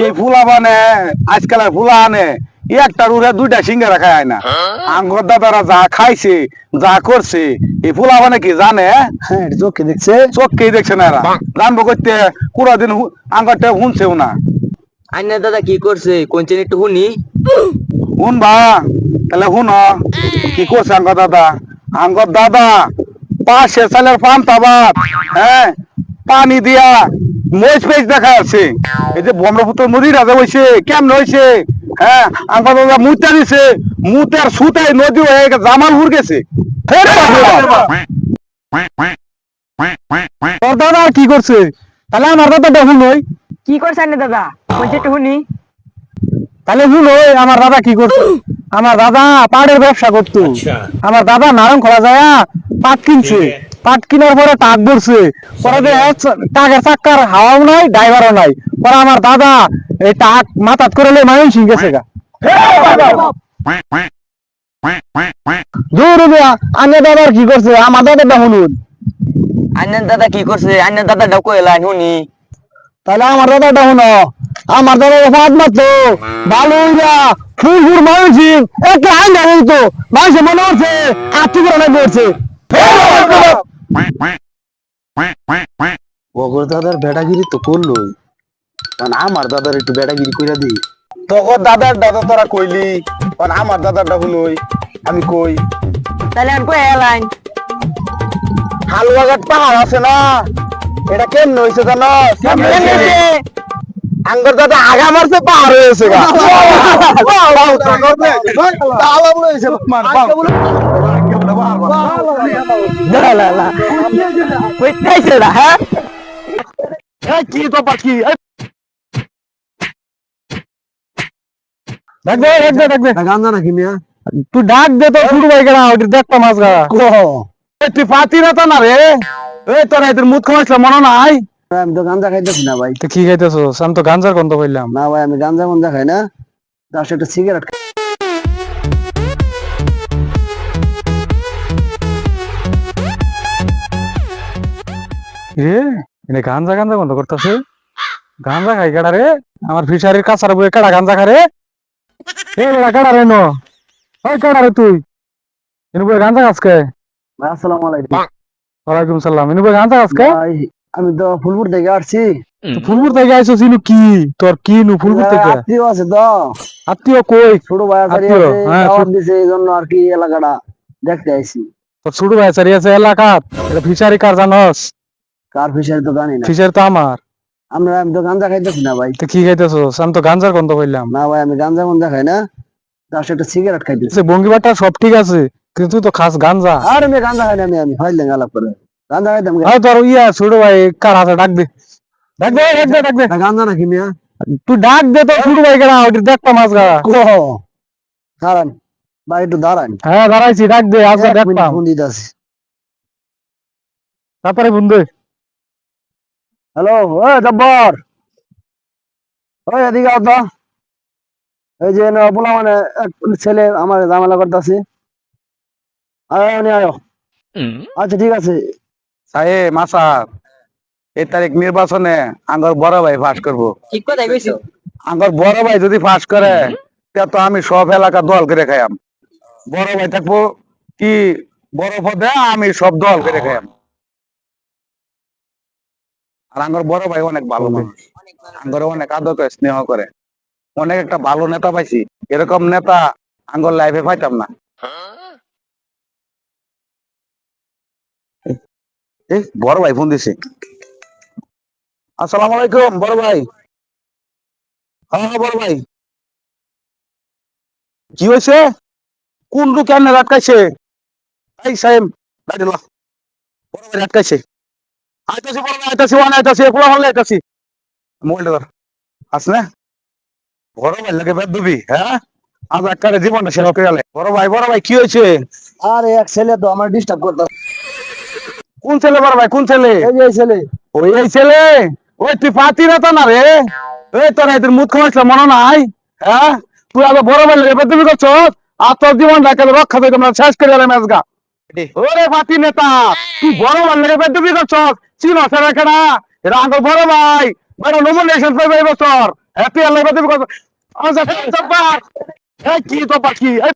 এই ফুলা বানে আজকাল ফুলা আনে একটা রুরে দুইটা সিঙ্গারা খায় না। আঙ্গর দাদারা যা খাইছে যা করছে এই ফুলা মানে কি জানে? হ্যাঁ চোখে দেখছে। দেখছে না এরা। জানব করতে পুরা দিন আঙ্গরটা শুনছেও না। আইনা দাদা কি করছে? কোনছেন একটু শুনি শুনবা তাহলে শুন কি করছে আঙ্গর দাদা? আঙ্গর দাদা পাশে চালের পান তাবাত হ্যাঁ? পানি দিয়া মহিষ পেজ দেখা আছে। এই যে ব্রহ্মপুত্র নদী রাজা হয়েছে কেমন হয়েছে হ্যাঁ আঙ্গর দাদা মুতে দিছে মুতের সুতায় নদী হয়ে গেছে, জামালপুর দাদা কি করছে? তাহলে আমার দাদা দেখুন ওই কি করছে দাদা? একটু শুনি। তাহলে শুন ওই আমার দাদা কি করছে? আমার দাদা পাটের ব্যবসা করতো। আমার দাদা নারং খোলা যায় পাট কিনছে। পাট কিনার পরে টাক ধরছে। পরে যে টাকের চাক্কার হাওয়াও নাই ড্রাইভারও নাই। পরে আমার দাদা এই টাক মাথাত করে লই মানুষ গেছে গা। দূর দিয়া দাদার কি করছে? আমার দাদা কি করছে? দাদা ডাকো এলাই শুনি। তাহলে আমার দাদা দেখুন আমার দাদা ফাঁদ মারতো। ভালো ফুল ফুল একটা আইন তো মানুষ মনে হচ্ছে আত্মীয় পড়ছে বগর দাদার বেড়াগিরি তো করলোই কারণ আমার দাদার একটু বেড়াগিরি কইরা দিই তখন দাদার দাদা তোরা কইলি আর আমার দাদারটা হলোই আমি কই তাহলে আনকো এলাই হালুয়াঘাট পাহাড় আছে না এটা কেমন হয়েছে জানো আঙ্গর দাদা আগা মারছে পাহাড় হয়েছে গা হ্যাঁ কি তো পাখি ডাক দে ডাক দে ডাক দে গান্দা নাকি মিয়া তুই ডাক দে তো শুরু হয়ে গেল ওটি দেখতো মাছ গা তুই পাতি না তো মনে গাঞ্জা খাইতেছি না ভাই তো কি খাইতেছো আমি তো গাঞ্জার গন্ধ পাইলাম না ভাই আমি গাঞ্জা মঞ্জা খাই না তার সাথে রে এনে গাঞ্জা গাঞ্জা গন্ধ করতেছে। গাঞ্জা খাই কেডা রে? আমার ফিশারির কাছার বয়ে কেডা গাঞ্জা খা রে? এ বেড়া কেডা রে নো? ওই কেডা রে তুই? এনে বয়ে গাঞ্জা খাসকে ভাই আসসালামু আলাইকুম। ওয়ালাইকুম সালাম। এনে বয়ে গাঞ্জা খাসকে ভাই আমি তো ফুলপুর থেকে আসছি। ফুলপুর থেকে আইছো চিনু কি? তোর কি নু ফুলপুর থেকে? আত্মীয় আছে তো। আত্মীয় কই? ছোট ভাই আছে হ্যাঁ, দিছে এই জন্য আর কি এলাকাটা দেখতে আইছি। তোর ছোট ভাই আছে এলাকাত। এটা ফিশারি কার জানস? কার ফিশারি তো জানি না। ফিশারি তো আমার। আমরা আমি তো গাঞ্জা খাইতেছি না ভাই। তো কি খাইতেছো? আমি তো গাঞ্জার গন্ধ পাইলাম। না ভাই আমি গাঞ্জা মঞ্জা খাই না। তার সাথে সিগারেট খাইতেছি। বঙ্গিবাটা সব ঠিক আছে কিন্তু তুই তো খাস গাঞ্জা। আর আমি গাঞ্জা খাই না আমি আমি হইলে আলাপ করে। গাঞ্জা খাইতাম। আর তোর ইয়া ছোট ভাই কার হাতে ডাক দে। ডাক দে ডাক দে ডাক দে। না, গাঞ্জা নাকি মিয়া? তুই ডাক দে তো ছোট ভাই কেনা ওটি দেখতো মাছ গা কো দাঁড়ান। ভাই একটু দাঁড়ান। হ্যাঁ দাঁড়াইছি ডাক দে আজ দেখতাম ফোন তারপরে বন্ধু হ্যালো ওই জব্বর। ওই এদিকে আও তো। এই যে না মানে এক ছেলে আমার ঝামেলা করতেছে। আয় আচ্ছা ঠিক আছে। সাহে মাসা এই তারিখ নির্বাচনে আঙ্গর বড় ভাই ফাঁস করব। ঠিক কথা কইছো। আঙ্গর বড় ভাই যদি ফাঁস করে তা তো আমি সব এলাকা দল করে খাইয়াম। বড় ভাই থাকব কি বড় পদে আমি সব দল করে খাইয়াম। আর আঙ্গর বড় ভাই অনেক ভালো মানুষ। আঙ্গর অনেক আদর করে স্নেহ করে। অনেক একটা ভালো নেতা পাইছি। এরকম নেতা আঙ্গর লাইফে পাইতাম না। এই বড় ভাই ফোন দিছে। আসসালামু আলাইকুম বড় ভাই। হ্যাঁ হ্যাঁ বড় ভাই। কি হয়েছে কোন লোক কেমনে আটকাইছে এই সাহেব বড় ভাই আটকাইছে আইতাছি বড় আইতাছি ওয়ান আইতাছি পুরো হলে আইতাছি। মোবাইলটা ধর আস না? বড় ভাই লাগে বেদ দিবি হ্যাঁ? আজ একটা জীবনটা শেষ করে গেলে। বড় ভাই বড় ভাই কি হয়েছে? আরে এক ছেলে তো আমার ডিস্টার্ব করতেছে কোন ছেলে বড় ভাই কোন ছেলে? এই যে ছেলে। ওই এই ছেলে? ওই তুই পাতি না তো না রে? এই তোর এদের মুখ খাওয়াইছিল মনে নাই? হ্যাঁ? তুই আগে বড় ভাই লেগে তুমি করছ আর তোর জীবনটা একেবারে রক্ষা করে তোমরা শেষ করে গেলে ম্যাচগা ওরে পাতি নেতা তুই বড় ভাই লেগে তুমি করছ চিনো সেরা কেনা এটা আঙ্গ বড় ভাই। বেটা নমিনেশন পাইবে এবছর বছর। হ্যাপি আল্লাহ কি তো কি এই